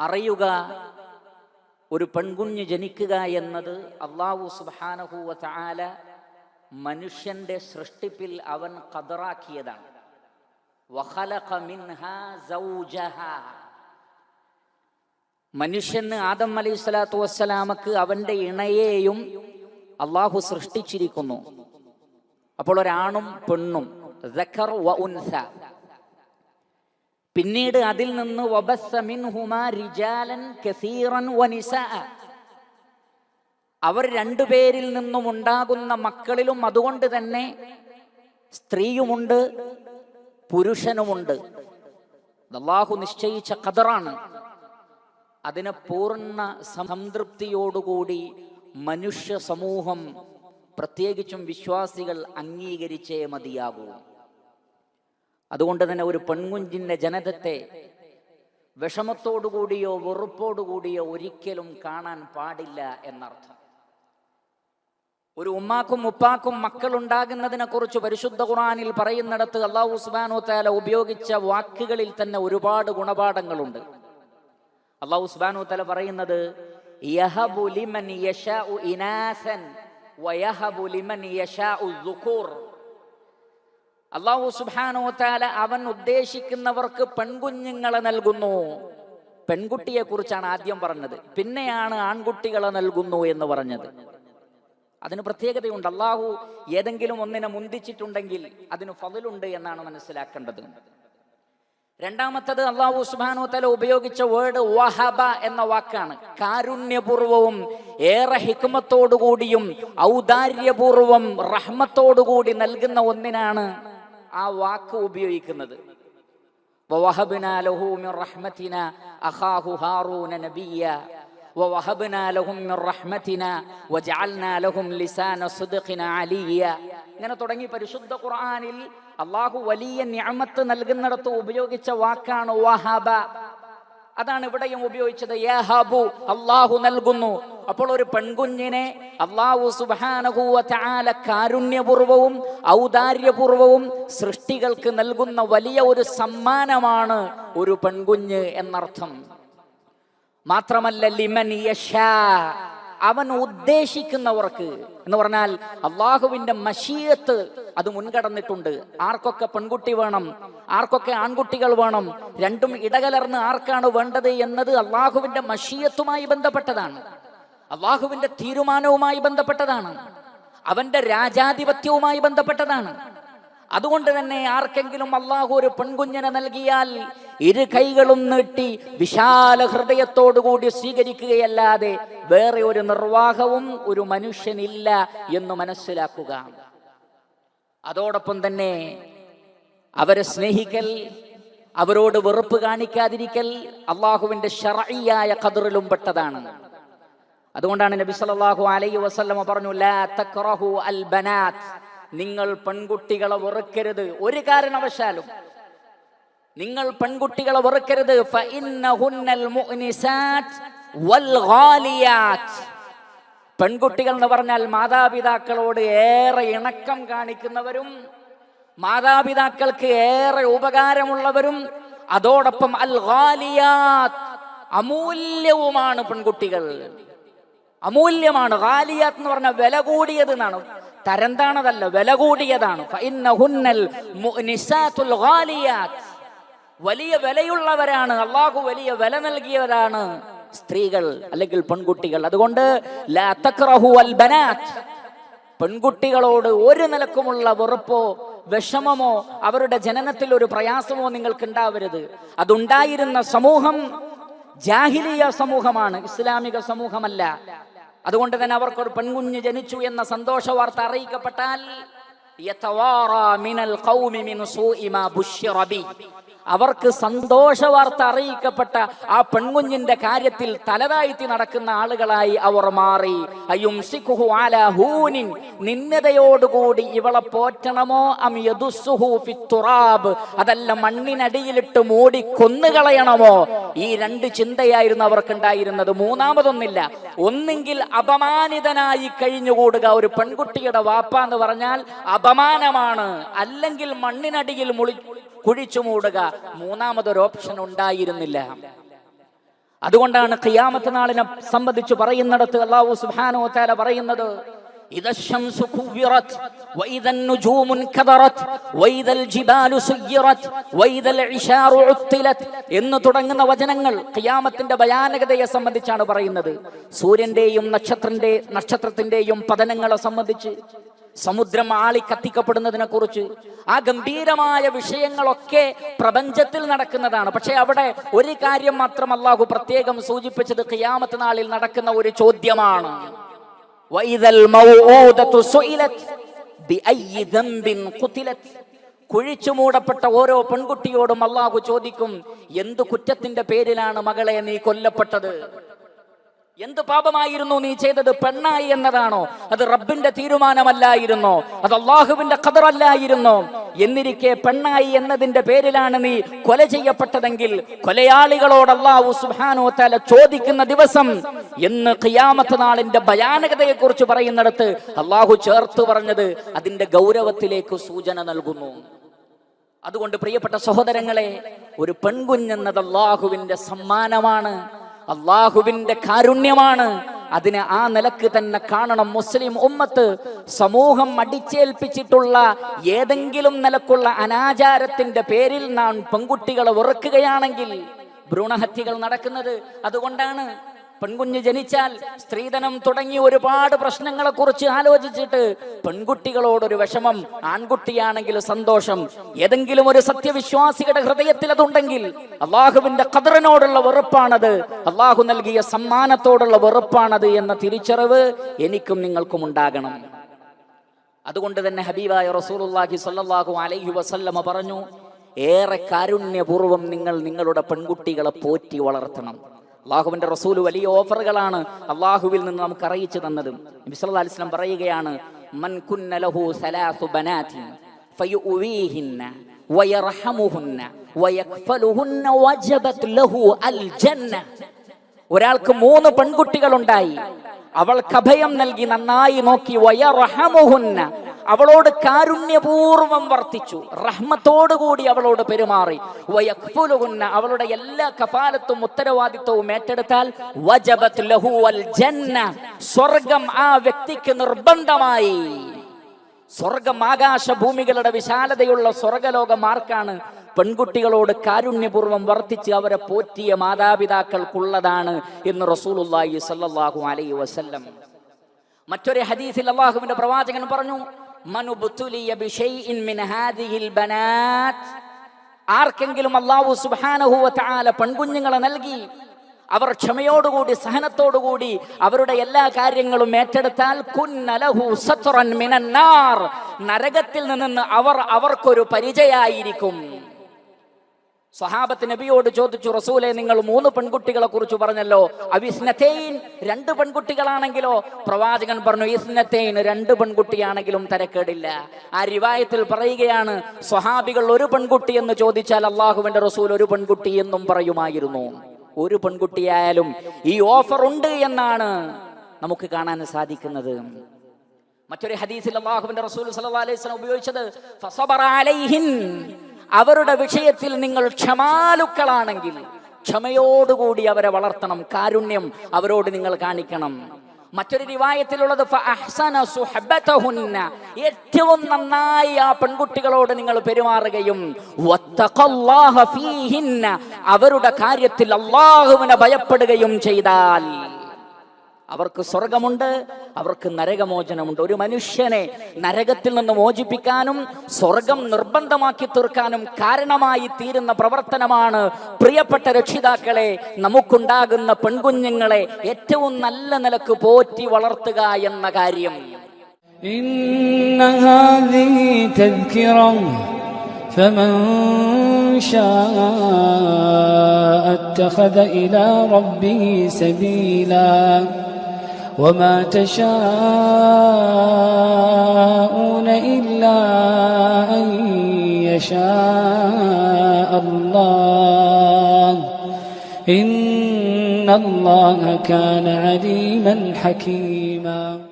അറിയുക. ഒരു പെൺകുഞ്ഞ് ജനിക്കുക എന്നത് അള്ളാഹു സുബാനഹുവ ചാല മനുഷ്യന്റെ സൃഷ്ടിപ്പിൽ അവൻ കതറാക്കിയതാണ്. മനുഷ്യന് ആദം അലൈഹി സ്വലാത്തു വസ്സലാമക്ക് അവന്റെ ഇണയെയും അള്ളാഹു സൃഷ്ടിച്ചിരിക്കുന്നു. അപ്പോൾ ഒരാണും പെണ്ണും പിന്നീട് അതിൽ നിന്ന് വബസ്സ മിൻഹുമാ റിജാലൻ കസീറൻ. അവർ രണ്ടുപേരിൽ നിന്നും ഉണ്ടാകുന്ന മക്കളിലും അതുകൊണ്ട് തന്നെ സ്ത്രീയുമുണ്ട് പുരുഷനുമുണ്ട്. അള്ളാഹു നിശ്ചയിച്ച കതറാണ് അതിനെ പൂർണ സംതൃപ്തിയോടുകൂടി മനുഷ്യ സമൂഹം പ്രത്യേകിച്ചും വിശ്വാസികൾ അംഗീകരിച്ചേ മതിയാകൂ. അതുകൊണ്ട് തന്നെ ഒരു പെൺകുഞ്ചിന്റെ ജനതത്തെ വിഷമത്തോടുകൂടിയോ വെറുപ്പോടുകൂടിയോ ഒരിക്കലും കാണാൻ പാടില്ല എന്നർത്ഥം. ഒരു ഉമ്മാക്കും ഉപ്പാക്കും മക്കൾ ഉണ്ടാകുന്നതിനെ കുറിച്ച് പരിശുദ്ധ ഖുറാനിൽ പറയുന്നിടത്ത് അള്ളാഹു സുബാനോ താല ഉപയോഗിച്ച വാക്കുകളിൽ തന്നെ ഒരുപാട് ഗുണപാഠങ്ങളുണ്ട്. അള്ളാഹു സുബാനോ താല പറയുന്നത് യഹബു ലിമൻ യശാഉ ഇനാസൻ വയഹബുലിമൻ യശാഉ ദുഖൂർ അള്ളാഹു സുബാനോ താല അവൻ ഉദ്ദേശിക്കുന്നവർക്ക് പെൺകുഞ്ഞുങ്ങളെ നൽകുന്നു. പെൺകുട്ടിയെ കുറിച്ചാണ് ആദ്യം പറഞ്ഞത്. പിന്നെയാണ് ആൺകുട്ടികളെ നൽകുന്നു എന്ന് പറഞ്ഞത്. അതിന് പ്രത്യേകതയുണ്ട്. അള്ളാഹു ഏതെങ്കിലും ഒന്നിനെ മുന്തിച്ചിട്ടുണ്ടെങ്കിൽ അതിന് ഫതിലുണ്ട് എന്നാണ് മനസ്സിലാക്കേണ്ടത്. രണ്ടാമത്തത് അള്ളാഹു സുബാനു തല ഉപയോഗിച്ച വേർഡ് വഹബ എന്ന വാക്കാണ്. കാരുണ്യപൂർവവും ഏറെ ഹിക്മത്തോടുകൂടിയും ഔദാര്യപൂർവം റഹ്മത്തോടുകൂടി നൽകുന്ന ഒന്നിനാണ് ആ വാക്ക് ഉപയോഗിക്കുന്നത്. ഇങ്ങനെ തുടങ്ങി പരിശുദ്ധ ഖുർആാനിൽ അള്ളാഹു വലിയ ഞാമത്ത് നൽകുന്നിടത്ത് ഉപയോഗിച്ച വാക്കാണ് വഹബ. അതാണ് ഇവിടെയും ഉപയോഗിച്ചത്. യഹബു അള്ളാഹു നൽകുന്നു. അപ്പോൾ ഒരു പെൺകുഞ്ഞിനെ അള്ളാഹു സുബാനഹുവ ചാല കാരുണ്യപൂർവവും ഔദാര്യപൂർവവും സൃഷ്ടികൾക്ക് നൽകുന്ന വലിയ ഒരു സമ്മാനമാണ് ഒരു പെൺകുഞ്ഞ് എന്നർത്ഥം. മാത്രമല്ല ലിമൻ യശാ അവൻ ഉദ്ദേശിക്കുന്നവർക്ക് എന്ന് പറഞ്ഞാൽ അള്ളാഹുവിന്റെ മഷീയത്ത് അത് മുൻകടന്നിട്ടുണ്ട്. ആർക്കൊക്കെ പെൺകുട്ടി വേണം ആർക്കൊക്കെ ആൺകുട്ടികൾ വേണം രണ്ടും ഇടകലർന്ന് ആർക്കാണ് വേണ്ടത് എന്നത് അള്ളാഹുവിന്റെ മഷീയത്തുമായി ബന്ധപ്പെട്ടതാണ്. അള്ളാഹുവിന്റെ തീരുമാനവുമായി ബന്ധപ്പെട്ടതാണ്. അവന്റെ രാജാധിപത്യവുമായി ബന്ധപ്പെട്ടതാണ്. അതുകൊണ്ട് തന്നെ ആർക്കെങ്കിലും അള്ളാഹു ഒരു പെൺകുഞ്ഞിനെ നൽകിയാൽ ഇരു കൈകളും നീട്ടി വിശാല ഹൃദയത്തോടുകൂടി സ്വീകരിക്കുകയല്ലാതെ വേറെ ഒരു നിർവാഹവും ഒരു മനുഷ്യനില്ല എന്ന് മനസ്സിലാക്കുക. അതോടൊപ്പം തന്നെ അവരെ സ്നേഹിക്കൽ അവരോട് വെറുപ്പ് കാണിക്കാതിരിക്കൽ അള്ളാഹുവിന്റെ ഷറയ്യായ കതിറിലും പെട്ടതാണ്. അതുകൊണ്ടാണ് നബി സല്ലല്ലാഹു അലൈഹി വസല്ലമ പറഞ്ഞു ലാ അൽ ബനാത്ത്. നിങ്ങൾ പെൺകുട്ടികളെ വെറുക്കരുത്. ഒരു കാരണവശാലും നിങ്ങൾ പെൺകുട്ടികളെ വെറുക്കരുത്. പെൺകുട്ടികൾ എന്ന് പറഞ്ഞാൽ മാതാപിതാക്കളോട് ഏറെ ഇണക്കം കാണിക്കുന്നവരും മാതാപിതാക്കൾക്ക് ഏറെ ഉപകാരമുള്ളവരും അതോടൊപ്പം അൽ ഗാലിയാത്ത് അമൂല്യവുമാണ് പെൺകുട്ടികൾ. അമൂല്യമാണ്. ഗാലിയാത്ത് എന്ന് പറഞ്ഞാൽ വില കൂടിയത് എന്നാണ് തരംതാണതല്ല വില കൂടിയതാണ്. വലിയ വിലയുള്ളവരാണ്. അള്ളാഹു വലിയ വില നൽകിയവരാണ് സ്ത്രീകൾ അല്ലെങ്കിൽ പെൺകുട്ടികൾ. അതുകൊണ്ട് പെൺകുട്ടികളോട് ഒരു നിലക്കുമുള്ള വെറുപ്പോ വിഷമമോ അവരുടെ ജനനത്തിൽ ഒരു പ്രയാസമോ നിങ്ങൾക്ക് ഉണ്ടാവരുത് അതുണ്ടായിരുന്ന സമൂഹം ജാഹിലിയ സമൂഹമാണ് ഇസ്ലാമിക സമൂഹമല്ല. അതുകൊണ്ട് തന്നെ അവർക്കൊരു പെൺകുഞ്ഞ് ജനിച്ചു എന്ന സന്തോഷ വാർത്ത അറിയിക്കപ്പെട്ടാൽ അവർക്ക് സന്തോഷ വാർത്ത അറിയിക്കപ്പെട്ട ആ പെൺകുഞ്ഞിന്റെ കാര്യത്തിൽ തലതായിത്തി നടക്കുന്ന ആളുകളായി അവർ മാറി. അലാ ഹൂനിൻ. നിന്നതയോടുകൂടി ഇവളെ പോറ്റണമോ? ഫിത്തുറാബ് അതല്ല മണ്ണിനടിയിലിട്ട് മൂടി കൊന്നുകളയണമോ? ഈ രണ്ട് ചിന്തയായിരുന്നു അവർക്കുണ്ടായിരുന്നത്. മൂന്നാമതൊന്നില്ല. ഒന്നെങ്കിൽ അപമാനിതനായി കഴിഞ്ഞുകൂടുക ഒരു പെൺകുട്ടിയുടെ വാപ്പ എന്ന് പറഞ്ഞാൽ അപമാനമാണ്. അല്ലെങ്കിൽ മണ്ണിനടിയിൽ മുളി കുഴിച്ചു മൂടുക മൂന്നാമതൊരു ഓപ്ഷൻ ഉണ്ടായിരുന്നില്ല അതുകൊണ്ടാണ് ഖിയാമത്ത് നാളിനെ സംബന്ധിച്ച് പറയുന്നിടത്ത് അള്ളാഹു സുബ്ഹാനഹു വതആല പറയുന്നത് إذا الشمس كورت وإذا النجوم انكدرت وإذا الجبال سيرت وإذا العشار عطلت എന്ന് തുടങ്ങുന്ന വചനങ്ങൾ ഖിയാമത്തിന്റെ ഭയാനകതയെ സംബന്ധിച്ചാണ് പറയുന്നത് സൂര്യന്റെയും നക്ഷത്രന്റെ നക്ഷത്രത്തിന്റെയും പതനങ്ങളെ സംബന്ധിച്ച് സമുദ്രം ആളി കത്തിക്കപ്പെടുന്നതിനെ കുറിച്ച്. ആ ഗംഭീരമായ വിഷയങ്ങളൊക്കെ പ്രപഞ്ചത്തിൽ നടക്കുന്നതാണ്. പക്ഷെ അവിടെ ഒരു കാര്യം മാത്രം അള്ളാഹു പ്രത്യേകം സൂചിപ്പിച്ചത് ഖിയാമത്ത് നാളിൽ നടക്കുന്ന ഒരു ചോദ്യമാണ്. കുഴിച്ചു മൂടപ്പെട്ട ഓരോ പെൺകുട്ടിയോടും അള്ളാഹു ചോദിക്കും എന്തു കുറ്റത്തിന്റെ പേരിലാണ് മകളെ നീ കൊല്ലപ്പെട്ടത്? എന്ത് പാപമായിരുന്നു നീ ചെയ്തത് പെണ്ണായി എന്നതാണോ? അത് റബ്ബിന്റെ തീരുമാനമല്ലായിരുന്നോ? അത് അള്ളാഹുവിന്റെ ഖദറല്ലായിരുന്നോ? എന്നിരിക്കെ പെണ്ണായി എന്നതിന്റെ പേരിലാണ് നീ കൊല ചെയ്യപ്പെട്ടതെങ്കിൽ കൊലയാളികളോട് അള്ളാഹു സുഹാനോ തല ചോദിക്കുന്ന ദിവസം എന്ന് ഖിയാമത്ത് നാളിന്റെ ഭയാനകതയെ കുറിച്ച് പറയുന്നിടത്ത് അള്ളാഹു ചേർത്ത് പറഞ്ഞത് അതിന്റെ ഗൗരവത്തിലേക്ക് സൂചന നൽകുന്നു. അതുകൊണ്ട് പ്രിയപ്പെട്ട സഹോദരങ്ങളെ ഒരു പെൺകുഞ്ഞെന്നത് അള്ളാഹുവിന്റെ സമ്മാനമാണ്. അള്ളാഹുവിന്റെ കാരുണ്യമാണ്. അതിന് ആ നിലയ്ക്ക് തന്നെ കാണണം മുസ്ലിം ഉമ്മത്ത്. സമൂഹം അടിച്ചേൽപ്പിച്ചിട്ടുള്ള ഏതെങ്കിലും നിലക്കുള്ള അനാചാരത്തിന്റെ പേരിൽ നാം പെൺകുട്ടികളെ ഉറക്കുകയാണെങ്കിൽ ഭ്രൂണഹത്യകൾ നടക്കുന്നത്. അതുകൊണ്ടാണ് പെൺകുഞ്ഞ് ജനിച്ചാൽ സ്ത്രീധനം തുടങ്ങി ഒരുപാട് പ്രശ്നങ്ങളെ കുറിച്ച് ആലോചിച്ചിട്ട് പെൺകുട്ടികളോടൊരു വിഷമം ആൺകുട്ടിയാണെങ്കിൽ സന്തോഷം. ഏതെങ്കിലും ഒരു സത്യവിശ്വാസിയുടെ ഹൃദയത്തിൽ അതുണ്ടെങ്കിൽ അള്ളാഹുവിന്റെ ഖദറിനോടുള്ള വെറുപ്പാണത്. അള്ളാഹു നൽകിയ സമ്മാനത്തോടുള്ള വെറുപ്പാണത് എന്ന തിരിച്ചറിവ് എനിക്കും നിങ്ങൾക്കും ഉണ്ടാകണം. അതുകൊണ്ട് തന്നെ ഹബീബായ റസൂലുള്ളാഹി സ്വല്ലല്ലാഹു അലൈഹി വസല്ലമ പറഞ്ഞു ഏറെ കാരുണ്യപൂർവം നിങ്ങൾ നിങ്ങളുടെ പെൺകുട്ടികളെ പോറ്റി വളർത്തണം. അള്ളാഹുവിന്റെ റസൂൽ വലിയ ഓഫറുകളാണ് അള്ളാഹുവിൽ നിന്ന് നമുക്ക് അറിയിച്ചു തന്നതും. നബി സല്ലല്ലാഹു അലൈഹി വസല്ലം പറയുകയാണ് മൻ കുന്നലഹു സലാസു വയർഹമുഹുന്ന വയക്ഫലുഹുന്ന വജബത് ഒരാൾക്ക് മൂന്ന് പെൺകുട്ടികൾ ഉണ്ടായി അവൾക്ക് അഭയം നൽകി നന്നായി നോക്കി വയറഹമുഹുന്ന അവളോട് കാരുണ്യപൂർവം വർത്തിച്ചു. റഹ്മത്തോടുകൂടി അവളോട് പെരുമാറി. അവളുടെ എല്ലാ കഫാലത്തും ഉത്തരവാദിത്വവും ഏറ്റെടുത്താൽ ജന്ന. സ്വർഗം ആ വ്യക്തിക്ക് നിർബന്ധമായി. സ്വർഗം ആകാശ ഭൂമികളുടെ വിശാലതയുള്ള സ്വർഗലോകം ആർക്കാണ്? പെൺകുട്ടികളോട് കാരുണ്യപൂർവം വർത്തിച്ച് അവരെ പോറ്റിയ മാതാപിതാക്കൾക്കുള്ളതാണ് എന്ന് റസൂലുള്ളാഹി സ്വല്ലല്ലാഹു അലൈഹി വസല്ലം. മറ്റൊരു ഹദീസിൽ അള്ളാഹുവിന്റെ പ്രവാചകൻ പറഞ്ഞു ആർക്കെങ്കിലും അള്ളാഹു സുബ്ഹാനഹു വതആല പെൺകുഞ്ഞുങ്ങളെ നൽകി അവർ ക്ഷമയോടുകൂടി സഹനത്തോടുകൂടി അവരുടെ എല്ലാ കാര്യങ്ങളും ഏറ്റെടുത്താൽ നരകത്തിൽ നിന്ന് അവർ അവർക്കൊരു പരിചയായിരിക്കും. സ്വഹാബത്ത് നബിയോട് ചോദിച്ചു റസൂലെ നിങ്ങൾ മൂന്ന് പെൺകുട്ടികളെ കുറിച്ച് പറഞ്ഞല്ലോ. അവിസ്നതൈൻ രണ്ട് പെൺകുട്ടികളാണെങ്കിലോ? പ്രവാചകൻ പറഞ്ഞു ഇസ്നതൈൻ രണ്ട് പെൺകുട്ടിയാണെങ്കിലും തരക്കേടില്ല. ആ റിവായത്തിൽ പറയുകയാണ് സ്വഹാബികൾ ഒരു പെൺകുട്ടി എന്ന് ചോദിച്ചാൽ അള്ളാഹുവിന്റെ റസൂൽ ഒരു പെൺകുട്ടി എന്നും പറയുമായിരുന്നു. ഒരു പെൺകുട്ടിയായാലും ഈ ഓഫർ ഉണ്ട് എന്നാണ് നമുക്ക് കാണാൻ സാധിക്കുന്നത്. മറ്റൊരു ഹദീസിൽ അള്ളാഹുവിന്റെ റസൂൽ സല്ലല്ലാഹു അലൈഹി വസല്ലം ഉപയോഗിച്ചത് ഫസബറ അലൈഹിൻ അവരുടെ വിഷയത്തിൽ നിങ്ങൾ ക്ഷമാലുക്കളാണെങ്കിൽ ക്ഷമയോടുകൂടി അവരെ വളർത്തണം കാരുണ്യം അവരോട് നിങ്ങൾ കാണിക്കണം മറ്റൊരു റിവായത്തിലുള്ളത്. ഏറ്റവും നന്നായി ആ പെൺകുട്ടികളോട് നിങ്ങൾ പെരുമാറുകയും. അവരുടെ കാര്യത്തിൽ അള്ളാഹുവിനെ ഭയപ്പെടുകയും ചെയ്താൽ അവർക്ക് സ്വർഗമുണ്ട് അവർക്ക് നരകമോചനമുണ്ട് ഒരു മനുഷ്യനെ നരകത്തിൽ നിന്ന് മോചിപ്പിക്കാനും സ്വർഗം നിർബന്ധമാക്കി തീർക്കാനും കാരണമായി തീരുന്ന പ്രവർത്തനമാണ് പ്രിയപ്പെട്ട രക്ഷിതാക്കളെ നമുക്കുണ്ടാകുന്ന പെൺകുഞ്ഞുങ്ങളെ ഏറ്റവും നല്ല നിലക്ക് പോറ്റി വളർത്തുക എന്ന കാര്യം إن هذه تذكرة فمن شاء اتخذ إلى ربه سبيلا وما تشاءون إلا أن يشاء الله. إن الله كان عليما حكيما.